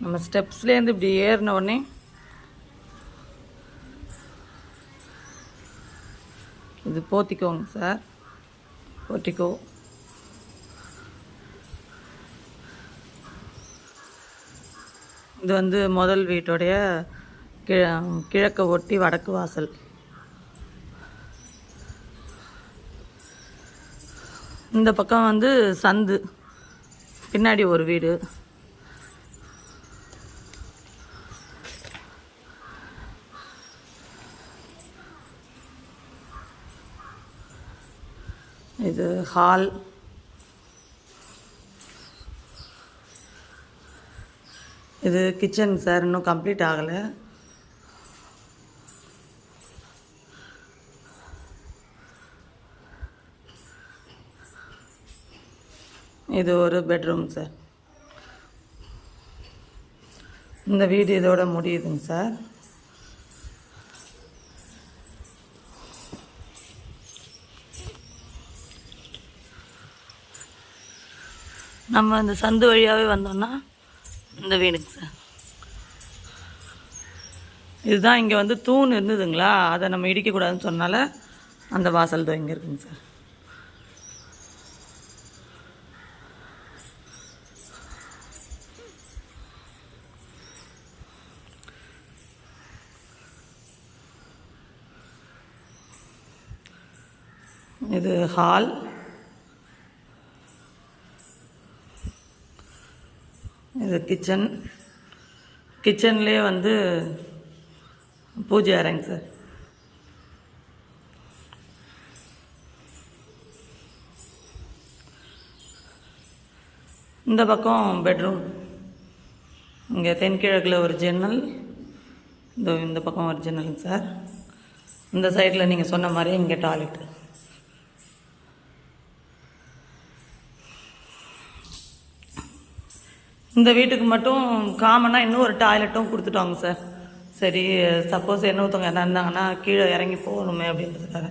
நம்ம ஸ்டெப்ஸ்லேருந்து இப்படி ஏறின உடனே இது போத்திக்கோங்க சார். போத்திக்கோ. இது வந்து முதல் வீட்டுடைய கிழ கிழக்க ஒட்டி வடக்கு வாசல். இந்த பக்கம் வந்து சந்து. பின்னாடி ஒரு வீடு. இது ஹால். இது கிச்சன் சார் இன்னும் கம்ப்ளீட் ஆகலை. இது ஒரு பெட்ரூம் சார். இந்த வீடு இதோட முடியுதுங்க சார். நம்ம இந்த சந்து வழியாகவே வந்தோம்னா இந்த வீடுங்க சார். இதுதான் இங்கே வந்து தூண் இருந்ததுங்களா? அதை நம்ம இடிக்கக்கூடாதுன்னு சொன்னால அந்த வாசல் தான் இங்கே இருக்குங்க சார். இது ஹால் இது கிச்சன் கிச்சன்லேயே வந்து பூஜை அறைங்க சார். இந்த பக்கம் பெட்ரூம் இங்கே தென்கிழக்கில் ஒரு ஜன்னல் இந்த இந்த பக்கம் ஒரு ஜன்னலுங்க சார். இந்த சைடில் நீங்கள் சொன்ன மாதிரி இங்கே டாய்லெட்டு இந்த வீட்டுக்கு மட்டும் காமனாக இன்னும் ஒரு டாய்லெட்டும் கொடுத்துட்டாங்க சார். சரி சப்போஸ் என்ன ஒருத்தவங்க என்ன இருந்தாங்கன்னா கீழே இறங்கி போகணுமே அப்படின்றதுக்காக.